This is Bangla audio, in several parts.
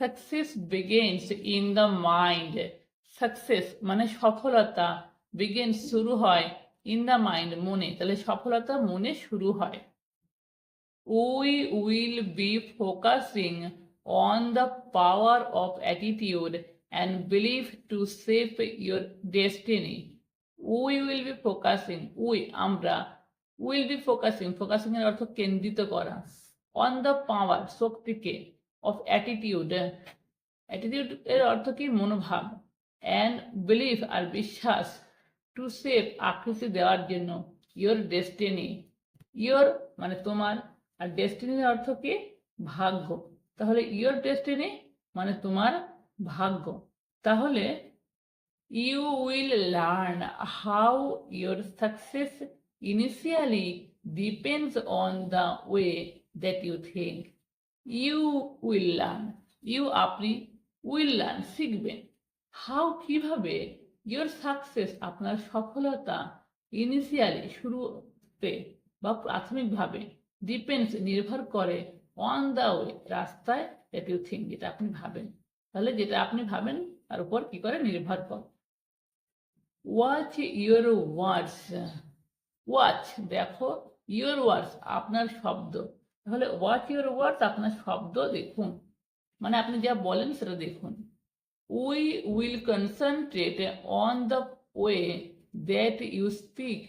Success begins in the mind success মানে সফলতা বিগিনস শুরু হয় ইন দ্য মাইন্ড মনে। তাহলে সফলতা মনে শুরু হয়। We will be focusing on the power of attitude and believe to save your destiny we will be focusing we আমরা উইল বি ফোকাসিং ফোকাসিং এর অর্থ কেন্দ্রিত করা। অন দ্য পাওয়ার শক্তিকে। অফ অ্যাটিটিউড অ্যাটিটিউড এর অর্থ কি? মনোভাব. অ্যান্ড বিলিভ আর বিশ্বাস টু সেভ আকৃতি দেওয়ার জন্য। ইয়োর ডেস্টিনি ইয়োর মানে তোমার। আর ডেস্টিনির অর্থ কি? ভাগ্য। তাহলে ইয়োর ডেস্টিনি মানে তোমার ভাগ্য। তাহলে you will learn how your success initially depends on the way that you think you will learn you আপনি উইল লার্ন শিখবেন। হাউ কীভাবে ইয়োর সাকসেস আপনার সফলতা ইনিশিয়ালি শুরুতে বা প্রাথমিকভাবে ডিপেন্ডস নির্ভর করে অন দ্য ওয়ে রাস্তায় ইউ থিঙ্ক যেটা আপনি ভাবেন। তাহলে যেটা আপনি ভাবেন, তার উপর কি করে? নির্ভর করে। ওয়াচ ইয়োর ওয়ার্ডস ওয়াচ দেখো ইয়োর ওয়ার্ডস আপনার শব্দ। তাহলে ওয়াচ ইউর ওয়ার্ডস আপনার শব্দ দেখুন। মানে আপনি যা বলেন, সেটা দেখুন। We will concentrate on the way that you speak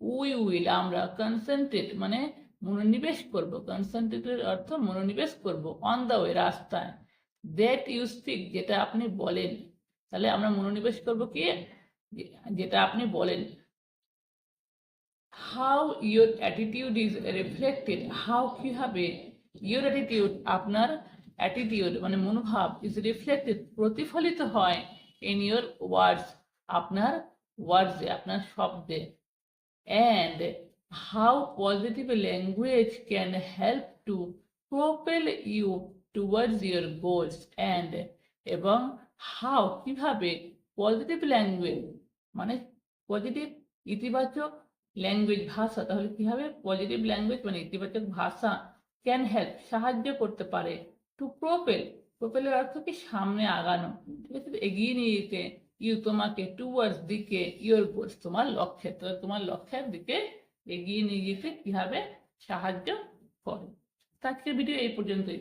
we will আমরা কনসেন্ট্রেট মানে মনোনিবেশ করব। কনসেন্ট্রেটের অর্থ মনোনিবেশ করব। অন দ্য ওয়ে রাস্তায়। দ্যাট ইউ স্পিক যেটা আপনি বলেন। তাহলে আমরা মনোনিবেশ করব কি? যেটা আপনি বলেন। How your attitude is reflected how কীভাবে ইয়োর অ্যাটিটিউড আপনার অ্যাটিটিউড মানে মনোভাব ইজ রিফ্লেক্টেড প্রতিফলিত হয় ইন ইয়োর ওয়ার্ডস আপনার ওয়ার্ডসে আপনার শব্দে. And how positive language can help to propel you towards your goals and এবং হাউ কীভাবে পজিটিভ ল্যাঙ্গুয়েজ মানে পজিটিভ ইতিবাচক ল্যাঙ্গুয়েজ ভাষা, তাহলে কি হবে? পজিটিভ ল্যাঙ্গুয়েজ মানে ইতিবাচক ভাষা ক্যান হেল্প সাহায্য করতে পারে। টু প্রোপেল প্রোপেলের অর্থ কি? সামনে আগানো। ঠিক আছে? এগিয়ে নিয়ে যেতে ইউ তোমাকে টুয়ার্ডস দিকে ইউর গোলস তোমার লক্ষ্যে। তো তোমার লক্ষ্যের দিকে এগিয়ে নিয়ে যেতে কীভাবে সাহায্য করে। তো আজকের ভিডিও এই পর্যন্তই।